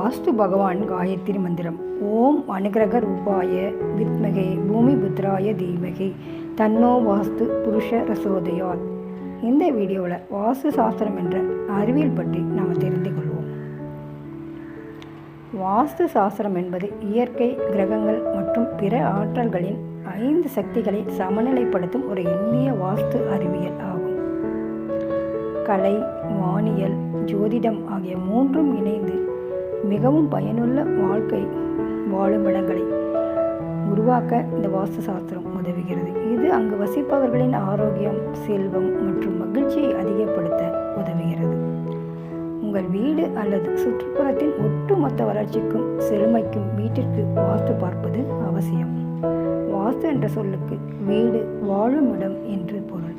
வாஸ்து பகவான் காயத்ரி மந்திரம். ஓம் அனுகிரக ரூபாய வித்மகே பூமி புத்ராய தீமகே தன்னோ வாஸ்து புருஷ ரசோதயாத். இந்த வீடியோவில் வாஸ்து சாஸ்திரம் என்ற அறிவியல் பற்றி நாம் தெரிந்து கொள்வோம். வாஸ்து சாஸ்திரம் என்பது இயற்கை கிரகங்கள் மற்றும் பிற ஆற்றல்களின் ஐந்து சக்திகளை சமநிலைப்படுத்தும் ஒரு இந்திய வாஸ்து அறிவியல் ஆகும். கலை வானியல் ஜோதிடம் ஆகிய மூன்றும் இணைந்து மிகவும் பயனுள்ள வாழ்க்கை வாழும் இடங்களை உருவாக்க இந்த வாஸ்து சாஸ்திரம் உதவுகிறது. இது அங்கு வசிப்பவர்களின் ஆரோக்கியம் செல்வம் மற்றும் மகிழ்ச்சியை அதிகப்படுத்த உதவுகிறது. உங்கள் வீடு அல்லது சுற்றுப்புறத்தின் ஒட்டுமொத்த வளர்ச்சிக்கும் செழுமைக்கும் வீட்டிற்கு வாஸ்து பார்ப்பது அவசியம். வாஸ்து என்ற சொல்லுக்கு வீடு வாழும் இடம் என்று பொருள்.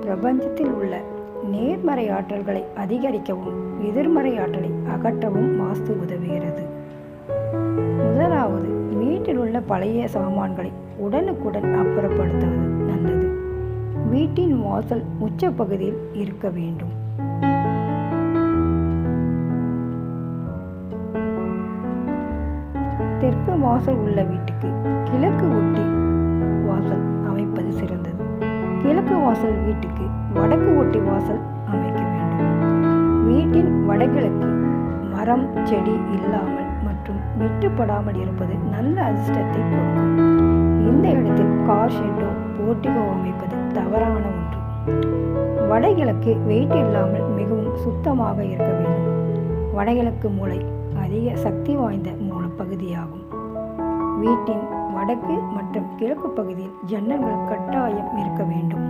பிரபஞ்சத்தில் உள்ள நேர்மறை ஆற்றல்களை அதிகரிக்கவும் எதிர்மறை ஆற்றலை அகற்றவும் வாஸ்து உதவுகிறது. முதலாவது வீட்டில் உள்ள பழைய சாமான்களை உடனுக்குடன் அப்புறப்படுத்துவது நல்லது. வீட்டின் வாசல் உச்ச பகுதியில் இருக்க வேண்டும். தெற்கு வாசல் உள்ள வீட்டுக்கு கிழக்கு ஒட்டி கிழக்கு வாசல் வீட்டுக்கு வடக்கு ஒட்டி வாசல் அமைக்க வேண்டும். வீட்டின் வடகிழக்கு மரம் செடி இல்லாமல் மற்றும் வெட்டுப்படாமல் இருப்பது நல்ல அதிர்ஷ்டத்தை கொடுக்கும். இந்த இடத்தில் கார் ஷெட்டோ போட்டிகோ அமைப்பது தவறான ஒன்று. வடகிழக்கு வெயிட் இல்லாமல் மிகவும் சுத்தமாக இருக்க வேண்டும். வடகிழக்கு மூளை அதிக சக்தி வாய்ந்த மூல பகுதியாகும் வீட்டின் வடக்கு மற்றும் கிழக்கு பகுதியில் ஜன்னல்கள் கட்டாயம் இருக்க வேண்டும்.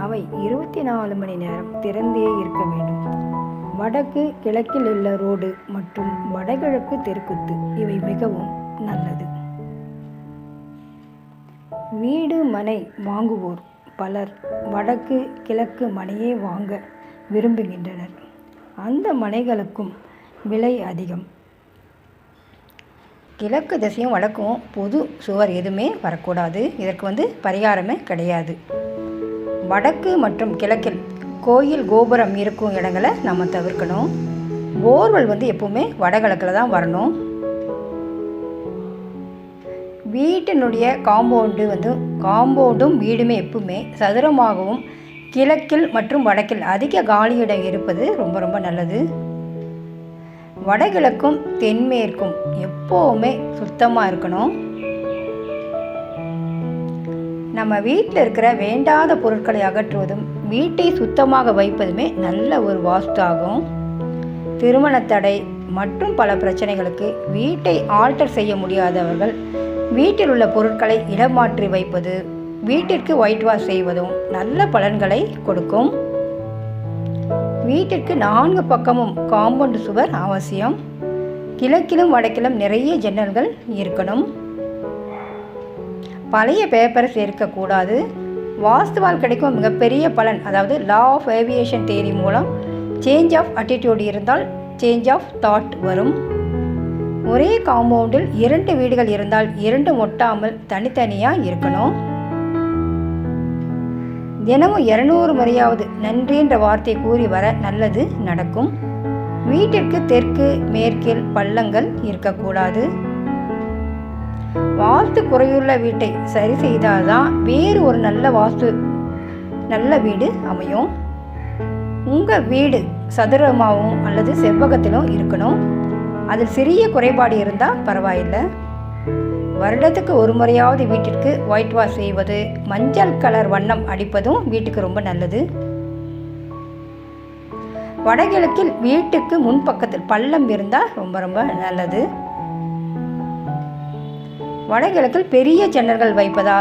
அவை இருபத்தி நாலு மணி நேரம் திறந்தே இருக்க வேண்டும். வடக்கு கிழக்கில் உள்ள ரோடு மற்றும் வடகிழக்கு தெற்குத்து இவை மிகவும் நல்லது. வீடு மனை வாங்குவோர் பலர் வடக்கு கிழக்கு மனையே வாங்க விரும்புகின்றனர். அந்த மனைகளுக்கும் விலை அதிகம். கிழக்கு திசையும் வடக்கும் புது சுவர் எதுவுமே வரக்கூடாது. இதற்கு வந்து பரிகாரமே கிடையாது. வடக்கு மற்றும் கிழக்கில் கோயில் கோபுரம் இருக்கும் இடங்களை நம்ம தவிர்க்கணும். போர்வெல் வந்து எப்பவுமே வடகிழக்கில் தான் வரணும். வீட்டினுடைய காம்பவுண்டு வந்து காம்பவுண்டும் வீடுமே எப்பவுமே சதுரமாகவும் கிழக்கில் மற்றும் வடக்கில் அதிக காலியிடம் இருப்பது ரொம்ப ரொம்ப நல்லது. வடகிழக்கும் தென்மேற்கும் எப்போவுமே சுத்தமாக இருக்கணும். நம்ம வீட்டில் இருக்கிற வேண்டாத பொருட்களை அகற்றுவதும் வீட்டை சுத்தமாக வைப்பதுமே நல்ல ஒரு வாஸ்து ஆகும் திருமண தடை மற்றும் பல பிரச்சனைகளுக்கு வீட்டை ஆல்டர் செய்ய முடியாதவர்கள் வீட்டில் உள்ள பொருட்களை இடமாற்றி வைப்பது வீட்டிற்கு ஒயிட் வாஷ் செய்வதும் நல்ல பலன்களை கொடுக்கும். வீட்டிற்கு நான்கு பக்கமும் காம்பவுண்ட் சுவர் அவசியம். கிழக்கிலும் வடக்கிலும் நிறைய ஜன்னல்கள் இருக்கணும். பழைய பேப்பரை சேர்க்கக்கூடாது. வாஸ்துவால் கிடைக்கும் மிகப்பெரிய பலன் அதாவது லா ஆஃப் ஏவியேஷன் தேரி மூலம் சேஞ்ச் ஆஃப் அட்டிடியூட் இருந்தால் சேஞ்ச் ஆஃப் தாட் வரும். ஒரே காம்பவுண்டில் இரண்டு வீடுகள் இருந்தால் இரண்டு ஒட்டாமல் தனித்தனியாக இருக்கணும். தினமும் இரநூறு முறையாவது நன்றின்ற வார்த்தை கூறி வர நல்லது நடக்கும். வீட்டிற்கு தெற்கு மேற்கில் பள்ளங்கள் இருக்கக்கூடாது. வாஸ்து குறையுள்ள வீட்டை சரி செய்தால்தான் வேறு ஒரு நல்ல வாஸ்து நல்ல வீடு அமையும். உங்கள் வீடு சதுரமாகவும் அல்லது செவ்வகத்திலும் இருக்கணும். அதில் சிறிய குறைபாடு இருந்தால் பரவாயில்லை. வருடத்துக்கு ஒரு முறையாவது வீட்டிற்கு ஒயிட் வாஷ் செய்வது மஞ்சள் கலர் வண்ணம் அடிப்பதும் வீட்டுக்கு ரொம்ப நல்லது. வடகிழக்கில் வீட்டுக்கு முன்பக்கத்தில் பள்ளம் இருந்தால் ரொம்ப ரொம்ப நல்லது. வடகிழக்கில் பெரிய ஜன்னல்கள் வைப்பதா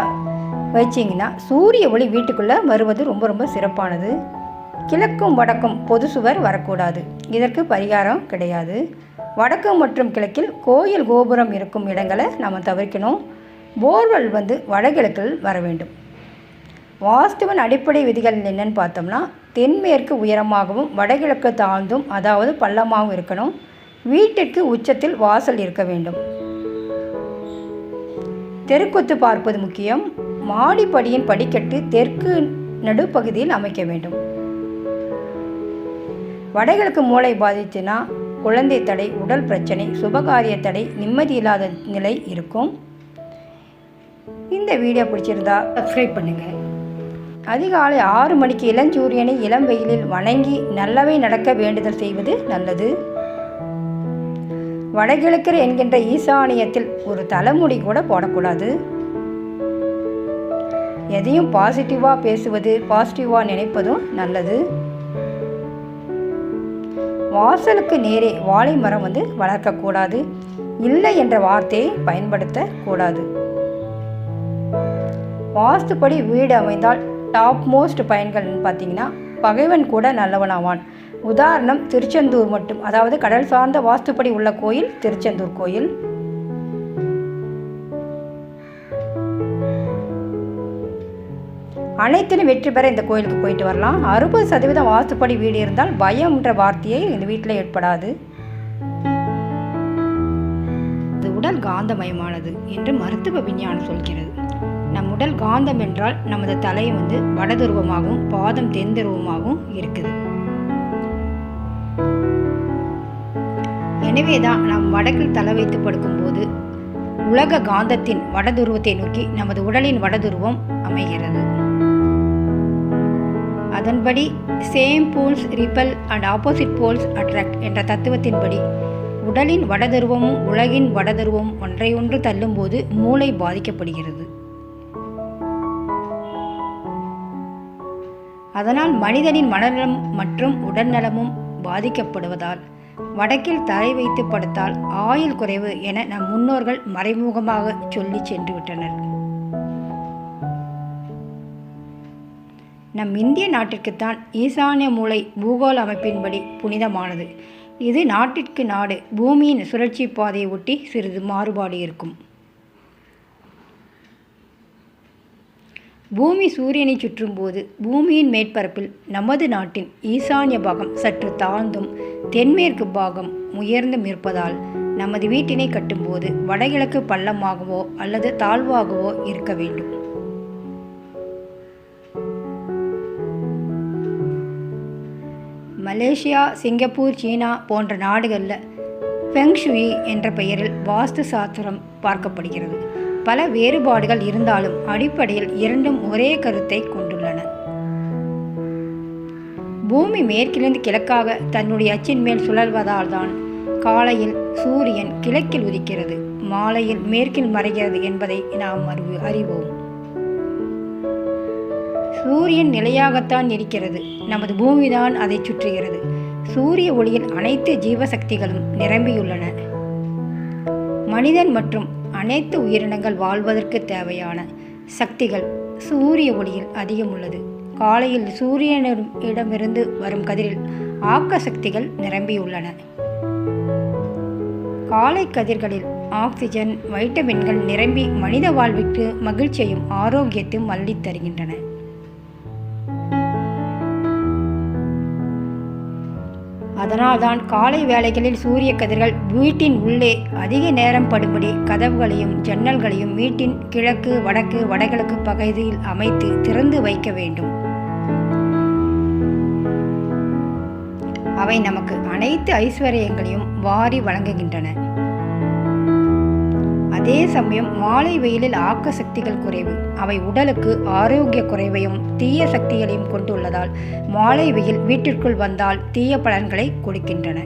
வச்சிங்கன்னா சூரிய ஒளி வீட்டுக்குள்ளே வருவது ரொம்ப ரொம்ப சிறப்பானது. கிழக்கும் வடக்கும் பொது சுவர் வரக்கூடாது. இதற்கு பரிகாரம் கிடையாது. வடக்கு மற்றும் கிழக்கில் கோயில் கோபுரம் இருக்கும் இடங்களை நம்ம தவிர்க்கணும். போர்வெல் வந்து வடகிழக்கில் வர வேண்டும். வாஸ்துவின் அடிப்படை விதிகள் என்னென்னு பார்த்தோம்னா தென்மேற்கு உயரமாகவும் வடகிழக்கு தாழ்ந்தும் அதாவது பள்ளமாகவும் இருக்கணும். வீட்டிற்கு உச்சத்தில் வாசல் இருக்க வேண்டும். தெருக்கொத்து பார்ப்பது முக்கியம். மாடிப்படியின் படிக்கட்டு தெற்கு நடுப்பகுதியில் அமைக்க வேண்டும். வடகிழக்கு மூளை பாதிச்சுன்னா குழந்தை தடை உடல் பிரச்சனை சுபகாரிய தடை நிம்மதி இல்லாத நிலை இருக்கும். இந்த வீடியோ பிடிச்சிருந்தா சப்ஸ்கிரைப் பண்ணுங்கள் அதிகாலை ஆறு மணிக்கு இளஞ்சூரியனை இளம் வெயிலில் வணங்கி நல்லவை நடக்க வேண்டுதல் செய்வது நல்லது. வடகிழக்கர் என்கின்ற ஈசானியத்தில் ஒரு தலைமுடி கூட போடக்கூடாது. எதையும் பாசிட்டிவாக பேசுவது பாசிட்டிவாக நினைப்பதும் நல்லது. வாசலுக்கு நேரே வாழை மரம் வந்து வளர்க்கக்கூடாது. இல்லை என்ற வார்த்தையை பயன்படுத்தக்கூடாது. வாஸ்துப்படி வீடு அமைந்தால் டாப் மோஸ்ட் பயன்கள்னு பார்த்தீங்கன்னா பகைவன் கூட நல்லவனாவான். உதாரணம் திருச்செந்தூர் மட்டும். அதாவது கடல் சார்ந்த வாஸ்துப்படி உள்ள கோயில் திருச்செந்தூர் கோயில். அனைத்திலும் வெற்றி பெற இந்த கோயிலுக்கு போயிட்டு வரலாம். அறுபது சதவீதம் வாஸ்துப்படி வீடு இருந்தால் பயம்ன்ற வார்த்தையை இந்த வீட்டில் ஏற்படாது. அது உடல் காந்தமயமானது என்று மருத்துவ விஞ்ஞானம் சொல்கிறது. நம் உடல் காந்தம் என்றால் நமது தலை வந்து வடதுருவமாகவும் பாதம் தென்துருவமாகவும் இருக்குது. எனவே தான் நாம் வடக்கில் தலை வைத்து படுக்கும்போது உலக காந்தத்தின் வடதுருவத்தை நோக்கி நமது உடலின் வடதுருவம் அமைகிறது. அதன்படி same poles repel and opposite poles attract என்ற தத்துவத்தின்படி உடலின் வடதுருவமும் உலகின் வடதுருவமும் ஒன்றையொன்று தள்ளும்போது மூளை பாதிக்கப்படுகிறது. அதனால் மனிதனின் மனநலம் மற்றும் உடல்நலமும் பாதிக்கப்படுவதால் வடக்கில் தலை வைத்து படுத்தால் ஆயுள் குறைவு என நம் முன்னோர்கள் மறைமுகமாக சொல்லி சென்று விட்டனர் நம் இந்திய நாட்டிற்குத்தான் ஈசானிய மூலை பூகோள அமைப்பின்படி புனிதமானது. இது நாட்டிற்கு நாடு பூமியின் சுழற்சி பாதையை ஒட்டி சிறிது மாறுபாடு இருக்கும். பூமி சூரியனை சுற்றும்போது பூமியின் மேற்பரப்பில் நமது நாட்டின் ஈசானிய பாகம் சற்று தாழ்ந்தும் தென்மேற்கு பாகம் உயர்ந்தும் இருப்பதால் நமது வீட்டினை கட்டும்போது வடகிழக்கு பள்ளமாகவோ அல்லது தாழ்வாகவோ இருக்க வேண்டும். மலேசியா சிங்கப்பூர் சீனா போன்ற நாடுகளில் ஃபெங்ஷுயி என்ற பெயரில் வாஸ்து சாஸ்திரம் பார்க்கப்படுகிறது. பல வேறுபாடுகள் இருந்தாலும் அடிப்படையில் இரண்டும் ஒரே கருத்தை கொண்டுள்ளன. பூமி மேற்கிலிருந்து கிழக்காக தன்னுடைய அச்சின் மேல் சுழல்வதால் தான் காலையில் சூரியன் கிழக்கில் உதிக்கிறது மாலையில் மேற்கில் மறைகிறது என்பதை நாம் அறிவு அறிவோம். சூரியன் நிலையாகத்தான் இருக்கிறது நமது பூமிதான் அதை சுற்றுகிறது. சூரிய ஒளியில் அனைத்து ஜீவசக்திகளும் நிரம்பியுள்ளன. மனிதன் மற்றும் அனைத்து உயிரினங்கள் வாழ்வதற்கு தேவையான சக்திகள் சூரிய ஒளியில் அதிகம் உள்ளது. காலையில் சூரியனிடமிருந்து வரும் கதிரில் ஆக்க சக்திகள் நிரம்பியுள்ளன காலை கதிர்களில் ஆக்சிஜன் வைட்டமின்கள் நிரம்பி மனித வாழ்விற்கு மகிழ்ச்சியையும் ஆரோக்கியத்தையும் அள்ளித் தருகின்றன அதனால்தான் காலை வேளைகளில் சூரிய கதிர்கள் வீட்டின் உள்ளே அதிக நேரம் படும்படி கதவுகளையும் ஜன்னல்களையும் வீட்டின் கிழக்கு வடக்கு வடகிழக்கு பகுதியில் அமைத்து திறந்து வைக்க வேண்டும். அவை நமக்கு அனைத்து ஐஸ்வர்யங்களையும் வாரி வழங்குகின்றன. அதே சமயம் மாலை வெயிலில் ஆக்க சக்திகள் குறைவு. அவை உடலுக்கு ஆரோக்கிய குறைவையும் தீய சக்திகளையும் கொண்டுள்ளதால் மாலை வெயில் வீட்டிற்குள் வந்தால் தீய பலன்களை கொடுக்கின்றன.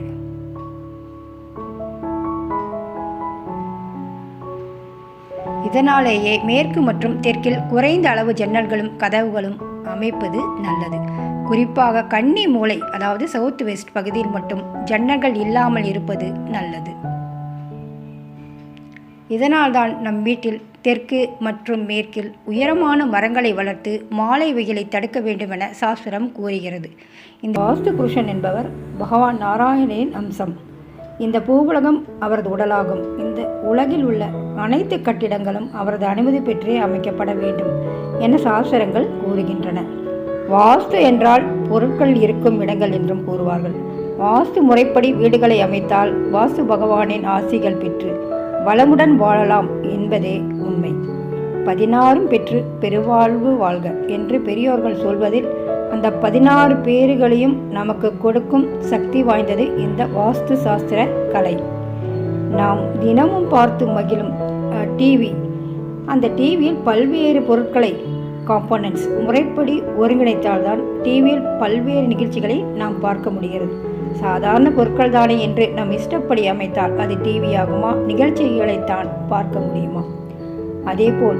இதனாலேயே மேற்கு மற்றும் தெற்கில் குறைந்த அளவு ஜன்னல்களும் கதவுகளும் அமைப்பது நல்லது. குறிப்பாக கன்னி மூலை அதாவது சவுத் வெஸ்ட் பகுதியில் மட்டும் ஜன்னல்கள் இல்லாமல் இருப்பது நல்லது. இதனால்தான் நம் வீட்டில் தெற்கு மற்றும் மேற்கில் உயரமான மரங்களை வளர்த்து மாலை வெயிலை தடுக்க வேண்டுமென சாஸ்திரம் கூறுகிறது. இந்த வாஸ்து புருஷன் என்பவர் பகவான் நாராயணனின் அம்சம். இந்த பூவுலகம் அவரது உடலாகும். இந்த உலகில் உள்ள அனைத்து கட்டிடங்களும் அவரது அனுமதி பெற்றே அமைக்கப்பட வேண்டும் என சாஸ்திரங்கள் கூறுகின்றன. வாஸ்து என்றால் பொருட்கள் இருக்கும் இடங்கள் என்றும் கூறுவார்கள். வாஸ்து முறைப்படி வீடுகளை அமைத்தால் வாஸ்து பகவானின் ஆசிகள் பெற்று வளமுடன் வாழலாம் என்பதே உண்மை. பதினாறும் பெற்று பெருவாழ்வு வாழ்க என்று பெரியோர்கள் சொல்வதில் அந்த பதினாறு பேறுகளையும் நமக்கு கொடுக்கும் சக்தி வாய்ந்தது இந்த வாஸ்து சாஸ்திர கலை. நாம் தினமும் பார்த்து மகிழும் டிவி. அந்த டிவியில் பல்வேறு பொருட்களை காம்போனன்ட்ஸ் முறைப்படி ஒருங்கிணைத்தால்தான் டிவியில் பல்வேறு நிகழ்ச்சிகளை நாம் பார்க்க முடிகிறது. சாதாரண பொருட்கள் தானே என்று நம் இஷ்டப்படி அமைத்தால் அது டிவி ஆகுமா நிகழ்ச்சிகளைத்தான் பார்க்க முடியுமா? அதேபோல்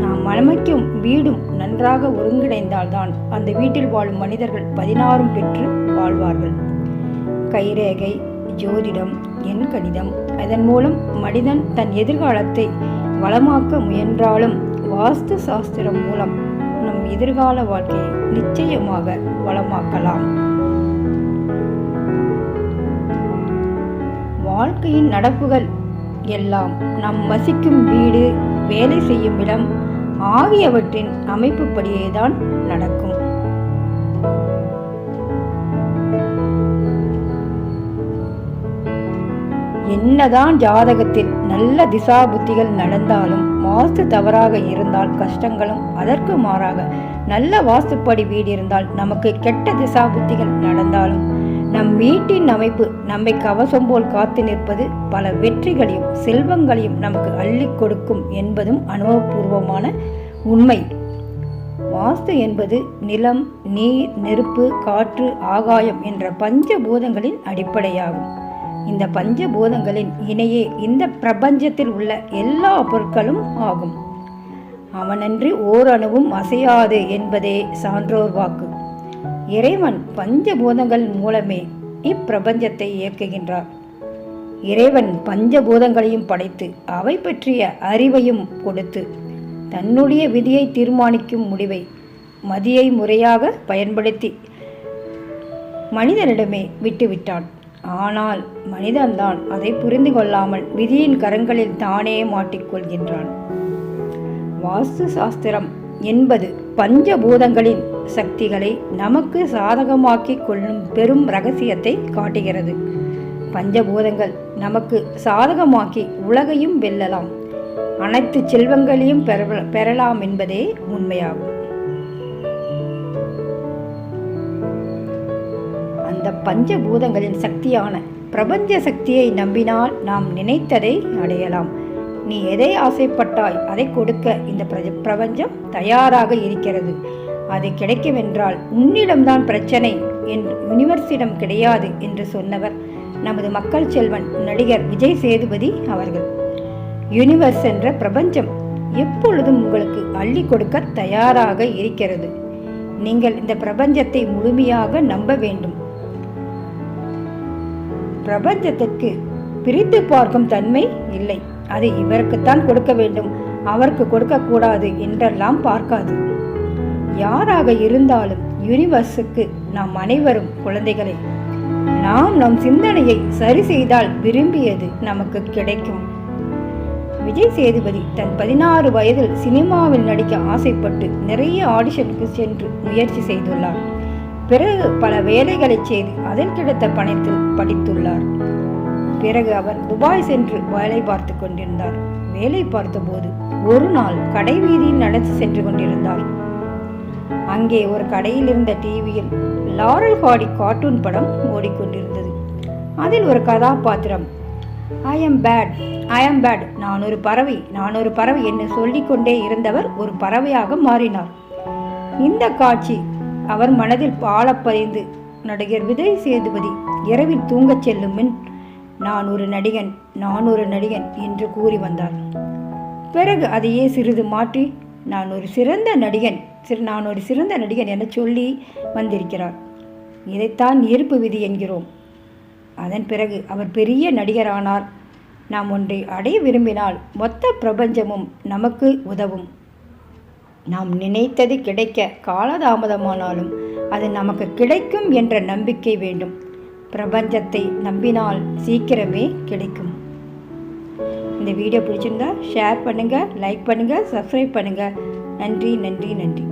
நாம் மனமைக்கும் வீடும் நன்றாக ஒருங்கிணைந்தால்தான் அந்த வீட்டில் வாழும் மனிதர்கள் பதினாறும் பெற்று வாழ்வார்கள். கைரேகை ஜோதிடம் எண் கணிதம் அதன் மூலம் மனிதன் தன் எதிர்காலத்தை வளமாக்க முயன்றாலும் வாஸ்து சாஸ்திரம் மூலம் நம் எதிர்கால வாழ்க்கையை நிச்சயமாக வளமாக்கலாம். வாழ்க்கையின் நடப்புகள் எல்லாம் நம் வசிக்கும் வீடு வேலை செய்யும் இடம் ஆகியவற்றின் அமைப்புப்படியே தான் நடக்கும். என்னதான் ஜாதகத்தில் நல்ல திசா புத்திகள் நடந்தாலும் வாஸ்து தவறாக இருந்தால் கஷ்டங்களும் அதற்கு மாறாக நல்ல வாஸ்துப்படி வீடு இருந்தால் நமக்கு கெட்ட திசா புத்திகள் நடந்தாலும் நம் வீட்டின் அமைப்பு நம்மை கவசம் போல் காத்து நிற்பது பல வெற்றிகளையும் செல்வங்களையும் நமக்கு அள்ளி கொடுக்கும் என்பதும் அனுபவபூர்வமான உண்மை. வாஸ்து என்பது நிலம் நீர் நெருப்பு காற்று ஆகாயம் என்ற பஞ்சபூதங்களின் அடிப்படையாகும். இந்த பஞ்சபூதங்களின் இணையே இந்த பிரபஞ்சத்தில் உள்ள எல்லா பொருட்களும் ஆகும். அவனன்றி ஓரணுவும் அசையாது என்பதே சான்றோர் வாக்கு. இறைவன் பஞ்சபூதங்கள் மூலமே இப்பிரபஞ்சத்தை இயக்குகின்றார். இறைவன் பஞ்சபூதங்களையும் படைத்து அவை பற்றிய அறிவையும் கொடுத்து தன்னுடைய விதியை தீர்மானிக்கும் முடிவை மதியை முறையாக பயன்படுத்தி மனிதனிடமே விட்டுவிட்டான். ஆனால் மனிதன்தான் அதை புரிந்து கொள்ளாமல் விதியின் கரங்களில் தானே மாட்டிக்கொள்கின்றான் வாஸ்து சாஸ்திரம் என்பது பஞ்சபூதங்களின் சக்திகளை நமக்கு சாதகமாக்கி கொள்ளும் பெரும் ரகசியத்தை காட்டுகிறது. பஞ்சபூதங்கள் நமக்கு சாதகமாக்கி உலகையும் வெல்லலாம். அனைத்து செல்வங்களையும் பெறலாம் என்பதே உண்மையாகும். அந்த பஞ்சபூதங்களின் சக்தியான பிரபஞ்ச சக்தியை நம்பினால் நாம் நினைத்ததை அடையலாம். நீ எதை ஆசைப்பட்டாய் அதை கொடுக்க இந்த பிரபஞ்சம் தயாராக இருக்கிறது. அது கிடைக்குமென்றால் உன்னிடம்தான் பிரச்சனை என்று யூனிவர்ஸிடம் கிடையாது என்று சொன்னவர் நமது மக்கள் செல்வன் நடிகர் விஜய் சேதுபதி அவர்கள். யூனிவர்ஸ் என்ற பிரபஞ்சம் எப்பொழுதும் உங்களுக்கு அள்ளி கொடுக்க தயாராக இருக்கிறது. நீங்கள் இந்த பிரபஞ்சத்தை முழுமையாக நம்ப வேண்டும். பிரபஞ்சத்திற்கு பிரித்து பார்க்கும் தன்மை இல்லை. அது இவருக்குத்தான் கொடுக்க வேண்டும். அவருக்கு கொடுக்கக்கூடாது என்றெல்லாம் பார்க்காது. யாராக இருந்தாலும் யூனிவர்ஸுக்கு நாம் அனைவரும் குழந்தைகளே. நாம் நம் சிந்தனையை சரி செய்தால் விரும்பியது நமக்கு கிடைக்கும். விஜய் சேதுபதி தன் பதினாறு வயதில் சினிமாவில் நடிக்க ஆசைப்பட்டு நிறைய ஆடிஷனுக்கு சென்று முயற்சி செய்துள்ளார். பிறகு பல வேலைகளை செய்து அதில் கிடைத்த பணத்தில் படித்துள்ளார். பிறகு அவர் துபாய் சென்று வேலை பார்த்து கொண்டிருந்தார். வேலை பார்த்தபோது ஒரு நாள் கடை வீதியில் நடந்து சென்று கொண்டிருந்தார். அங்கே ஒரு கடையில் இருந்த டிவியில் லாரல் ஹாடி கார்ட்டூன் படம் ஓடிக்கொண்டிருந்தது. அதில் ஒரு கதாபாத்திரம் I am bat I am bat நான் ஒரு பறவை நான் ஒரு பறவை என்று சொல்லிக்கொண்டே இருந்தவர் ஒரு பறவையாக மாறினார். இந்த காட்சி அவர் மனதில் பாலப்பறிந்து நடிகர் விஜய் சேதுபதி இரவில் தூங்கச் செல்லும் முன் நான் ஒரு நடிகன் நான் ஒரு நடிகன் என்று கூறி வந்தார். பிறகு அதையே சிறிது மாற்றி நான் ஒரு சிறந்த நடிகன் சிறு நான் ஒரு சிறந்த நடிகன் என சொல்லி வந்திருக்கிறார். இதைத்தான் ஈர்ப்பு விதி என்கிறோம். அதன் பிறகு அவர் பெரிய நடிகரானார். நாம் ஒன்றை அடைய விரும்பினால் மொத்த பிரபஞ்சமும் நமக்கு உதவும். நாம் நினைத்தது கிடைக்க காலதாமதமானாலும் அது நமக்கு கிடைக்கும் என்ற நம்பிக்கை வேண்டும். பிரபஞ்சத்தை நம்பினால் சீக்கிரமே கிடைக்கும். இந்த வீடியோ பிடிச்சிருந்தா ஷேர் பண்ணுங்கள் லைக் பண்ணுங்கள் சப்ஸ்கிரைப் பண்ணுங்கள் நன்றி நன்றி நன்றி.